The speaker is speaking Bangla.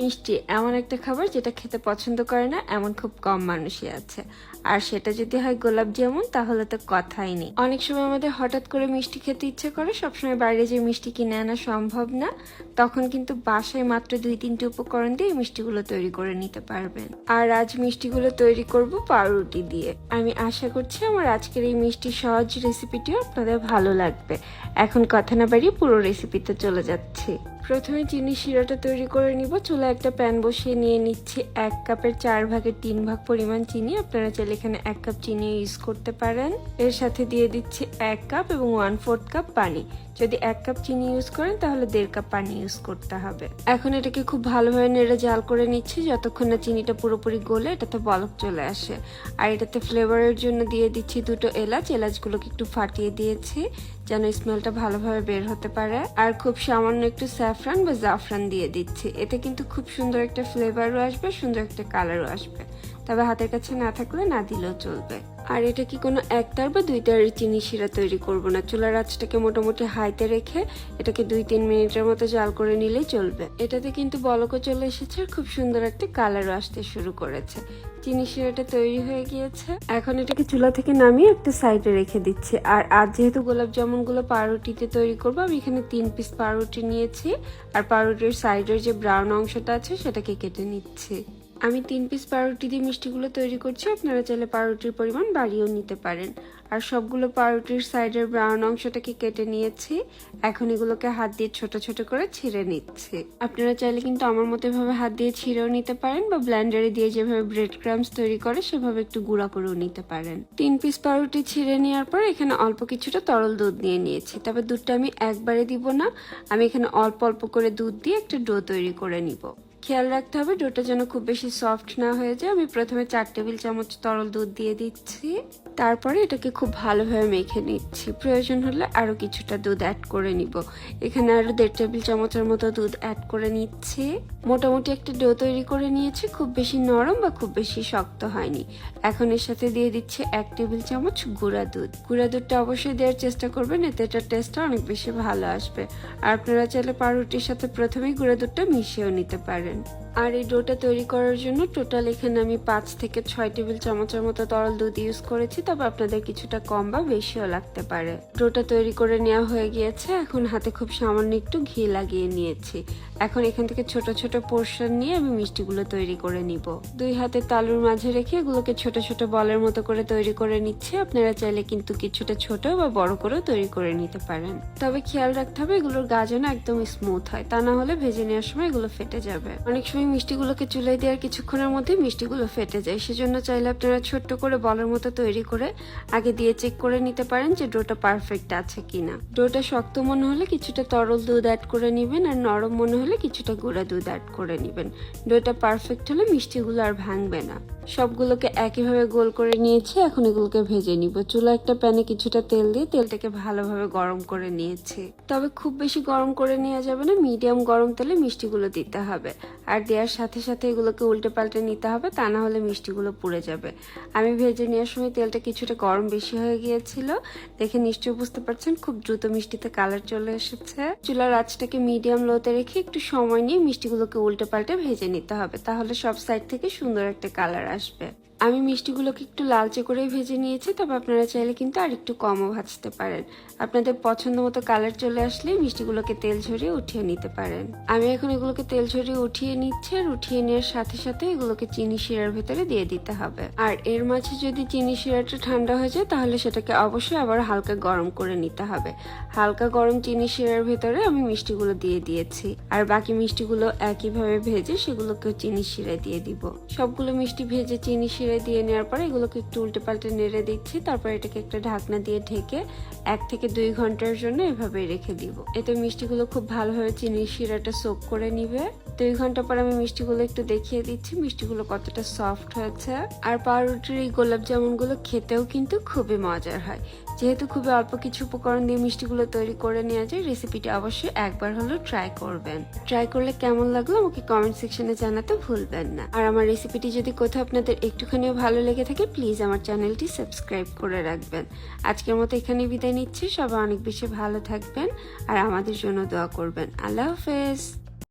মিষ্টি এমন একটা খাবার যেটা খেতে পছন্দ করে না, এমন খুব কম মানুষই আছে। আর সেটা যদি হয় গোলাপ জামুন, তাহলে তো কথাই নেই। অনেক সময় আমাদের হঠাৎ করে মিষ্টি খেতে ইচ্ছে করে, সবসময় বাইরে যে মিষ্টি কিনে আনা সম্ভব না। তখন কিন্তু বাসায় মাত্র দুই তিনটে উপকরণ দিয়ে মিষ্টিগুলো তৈরি করে নিতে পারবেন। আর আজ মিষ্টিগুলো তৈরি করব পাউরুটি দিয়ে। আমি আশা করছি আমার আজকের এই মিষ্টি সহজ রেসিপিটিও আপনাদের ভালো লাগবে। এখন কথা না বাড়িয়ে পুরো রেসিপিতে চলে যাচ্ছি। প্রথমে চিনি শিরাটা তৈরি করে নিব। চুলা একটা প্যান বসিয়ে নিয়ে নিচ্ছি এক কাপের চার ভাগের তিন ভাগ পরিমাণ চিনি। আপনারা চাইলে এখানে এক কাপ চিনি ইউজ করতে পারেন। এর সাথে দিয়ে দিচ্ছি এক কাপ এবং ওয়ান ফোর্থ কাপ পানি। যদি এক কাপ চিনি ইউজ করেন, তাহলে দেড় কাপ পানি ইউজ করতে হবে। এখন এটাকে খুব ভালোভাবে নেড়ে জাল করে নিচ্ছি। যতক্ষণ না চিনিটা পুরোপুরি গলে, এটাতে বলক চলে আসে। আর এটাতে ফ্লেভারের জন্য দিয়ে দিচ্ছি দুটো এলাচ। এলাচগুলোকে একটু ফাটিয়ে দিয়েছি। যেন স্মেলটা ভালোভাবে বের হতে পারে। আর খুব সামান্য একটু স্যাফরান বা জাফরান দিয়ে দিচ্ছি। এতে কিন্তু খুব সুন্দর একটা ফ্লেভারও আসবে, সুন্দর একটা কালারও আসবে। তবে হাতের কাছে না থাকলে না দিলেও চলবে। আর এটা কি কোনো একটার বা দুইটার চিনি শিরা তৈরি করব না? চুলার আঁচটাকে মোটামুটি হাইতে রেখে এটাকে দুই তিন মিনিটের মতো জাল করে নিলেই চলবে। এটাতে কিন্তু বলকও চলে এসেছে আর খুব সুন্দর একটা কালারও আসতে শুরু করেছে। চিনি শিরাটা তৈরি হয়ে গিয়েছে। এখন এটাকে চুলা থেকে নামিয়ে একটা সাইডে রেখে দিচ্ছি। আর আজ যেহেতু গোলাপ জামুনগুলো পাউরুটিতে তৈরি করব, আমি এখানে তিন পিস পাউরুটি নিয়েছি। আর পাউরুটির সাইডের যে ব্রাউন অংশটা আছে, সেটাকে কেটে নিচ্ছি। আমি তিন পিস পাউরুটি দিয়ে মিষ্টিগুলো তৈরি করছি, আপনারা চাইলে পাউরুটির পরিমাণ বাড়িয়েও নিতে পারেন। আর সবগুলো পাউরুটির সাইডের ব্রাউন অংশটাকে কেটে নিয়েছি, এখন এগুলোকে হাত দিয়ে ছোট ছোট করে ছিঁড়ে নিচ্ছে। আপনারা চাইলে কিন্তু আমার মতো এভাবে হাত দিয়ে ছিঁড়েও নিতে পারেন বা ব্ল্যান্ডারে দিয়ে যেভাবে ব্রেড ক্রামস তৈরি করে, সেভাবে একটু গুঁড়া করেও নিতে পারেন। তিন পিস পাউরুটি ছিঁড়ে নেওয়ার পর এখানে অল্প কিছুটা তরল দুধ নিয়ে নিয়েছি, তবে দুধটা আমি একবারে দিব না, আমি এখানে অল্প অল্প করে দুধ দিয়ে একটা ডো তৈরি করে নিব। খেয়াল রাখতে হবে ডোটা যেন খুব বেশি সফট না হয়ে যায়। আমি প্রথমে চার টেবিল চামচ তরল দুধ দিয়ে দিচ্ছি। তারপরে এটাকে খুব ভালোভাবে মেখে নিচ্ছি। প্রয়োজন হলে আরও কিছুটা দুধ অ্যাড করে নিব। এখানে আরও দেড় টেবিল চামচের মতো দুধ অ্যাড করে নিচ্ছি। মোটামুটি একটা ডো তৈরি করে নিয়েছি। খুব বেশি নরম বা খুব বেশি শক্ত হয়নি। এখন এর সাথে দিয়ে দিচ্ছি এক টেবিল চামচ গুঁড়া দুধ। গুঁড়া দুধটা অবশ্যই দেওয়ার চেষ্টা করবেন, এতে এটার টেস্টটা অনেক বেশি ভালো আসবে। আর আপনারা চাইলে পাউরুটির সাথে প্রথমেই গুঁড়া দুধটা মিশিয়েও নিতে পারেন। soon. আর এই ডোটা তৈরি করার জন্য টোটাল এখানে আমি পাঁচ থেকে ছয় টেবিল চামচের মতো তরল দুধ ইউজ করেছি, তবে আপনাদের কিছুটা কম বা বেশিও লাগতে পারে। ডোটা তৈরি করে নেওয়া হয়ে গিয়েছে, এখন হাতে খুব সামান্য একটু ঘি লাগিয়ে নিয়েছি। এখন এখান থেকে ছোট ছোট পোর্শন নিয়ে আমি মিষ্টিগুলো তৈরি করে নিব। দুই হাতে তালুর মাঝে রেখে এগুলোকে ছোট ছোট বলের মতো করে তৈরি করে নিচ্ছি, আপনারা চাইলে কিন্তু কিছুটা ছোট বা বড় করেও তৈরি করে নিতে পারেন। তবে খেয়াল রাখতে হবে এগুলোর গা যেন একদম স্মুথ হয়, তা না হলে ভেজে নেওয়ার সময় এগুলো ফেটে যাবে। অনেক সময় মিষ্টিগুলোকে চুলাই দেওয়ার কিছুক্ষণের মধ্যে মিষ্টিগুলো ফেটে যায়। সেজন্য চাইলে আপনারা ছোট্ট করে বলের মতো তৈরি করে আগে দিয়ে চেক করে নিতে পারেন যে ডোটা পারফেক্ট আছে কিনা। ডোটা শক্ত মনে হলে কিছুটা তরল দুধ অ্যাড করে নেবেন আর নরম মনে হলে কিছুটা গুঁড়া দুধ অ্যাড করে নেবেন। ডোটা পারফেক্ট হলে মিষ্টিগুলো আর ভাঙবে না। সবগুলোকে একইভাবে গোল করে নিয়েছি, এখন এগুলোকে ভেজে নিব। চুলা একটা প্যানে কিছুটা তেল দিয়ে তেলটাকে ভালোভাবে গরম করে নিয়েছি। তবে খুব বেশি গরম করে নেওয়া যাবে না, মিডিয়াম গরম তেলে মিষ্টিগুলো দিতে হবে। আর দেওয়ার সাথে সাথে এগুলোকে উল্টে পাল্টে নিতে হবে, তা না হলে মিষ্টিগুলো পুড়ে যাবে। আমি ভেজে নেওয়ার সময় তেলটা কিছুটা গরম বেশি হয়ে গিয়েছিল। দেখে নিশ্চয়ই বুঝতে পারছেন, খুব দ্রুত মিষ্টিতে কালার চলে এসেছে। চুলার আঁচটাকে মিডিয়াম লোতে রেখে একটু সময় নিয়ে মিষ্টিগুলোকে উল্টে পাল্টে ভেজে নিতে হবে, তাহলে সব সাইড থেকে সুন্দর একটা কালার আসবে। আমি মিষ্টিগুলোকে একটু লালচে করে ভেজে নিয়েছি, তবে আপনারা চাইলে কিন্তু আর একটু কমও ভাজতে পারেন। আপনাদের পছন্দ মতো কালার চলে আসলে মিষ্টিগুলোকে তেল ঝরিয়ে উঠিয়ে নিতে পারেন। আমি এখন এগুলোকে তেল ঝরিয়ে উঠিয়ে নিচ্ছি আর উঠিয়ে নেওয়ার সাথে সাথে এগুলোকে চিনি শিরার ভেতরে দিয়ে দিতে হবে। আর এর মাঝে যদি চিনি শিরাটা ঠান্ডা হয়ে যায়, তাহলে সেটাকে অবশ্যই আবার হালকা গরম করে নিতে হবে। হালকা গরম চিনি শিরার ভেতরে আমি মিষ্টিগুলো দিয়ে দিয়েছি। আর বাকি মিষ্টিগুলো একইভাবে ভেজে সেগুলোকেও চিনি শিরায় দিয়ে দিব। সবগুলো মিষ্টি ভেজে চিনি শিরা দিয়ে নেওয়ার পরে এগুলোকে একটু উল্টে পাল্টে নেড়ে দিচ্ছি। তারপর এটাকে একটা ঢাকনা দিয়ে ঢেকে এক থেকে দুই ঘণ্টার জন্য এভাবে রেখে দিব। এতে মিষ্টিগুলো খুব ভালোভাবে চিনি শিরাটা সোক করে নিবে। দুই ঘণ্টা পর আমি মিষ্টিগুলো একটু দেখিয়ে দিচ্ছি, মিষ্টিগুলো কতটা সফট হয়েছে। আর পাউরুটির এই গোলাপ জামুনগুলো খেতেও কিন্তু খুবই মজার হয়। যেহেতু খুবই অল্প কিছু উপকরণ দিয়ে মিষ্টিগুলো তৈরি করে নেওয়া যায় রেসিপিটি অবশ্যই একবার হলেও ট্রাই করবেন। ট্রাই করলে কেমন লাগল আমাকে কমেন্ট সেকশনে জানাতে ভুলবেন না। আর আমার রেসিপিটি যদি কোথাও আপনাদের একটুখানিও ভালো লেগে থাকে প্লিজ আমার চ্যানেলটি সাবস্ক্রাইব করে রাখবেন। আজকের মতো এখানে বিদায় নিচ্ছি। সবাই অনেক বেশি ভালো থাকবেন আর আমাদের জন্য দোয়া করবেন। আল্লাহ হাফেজ।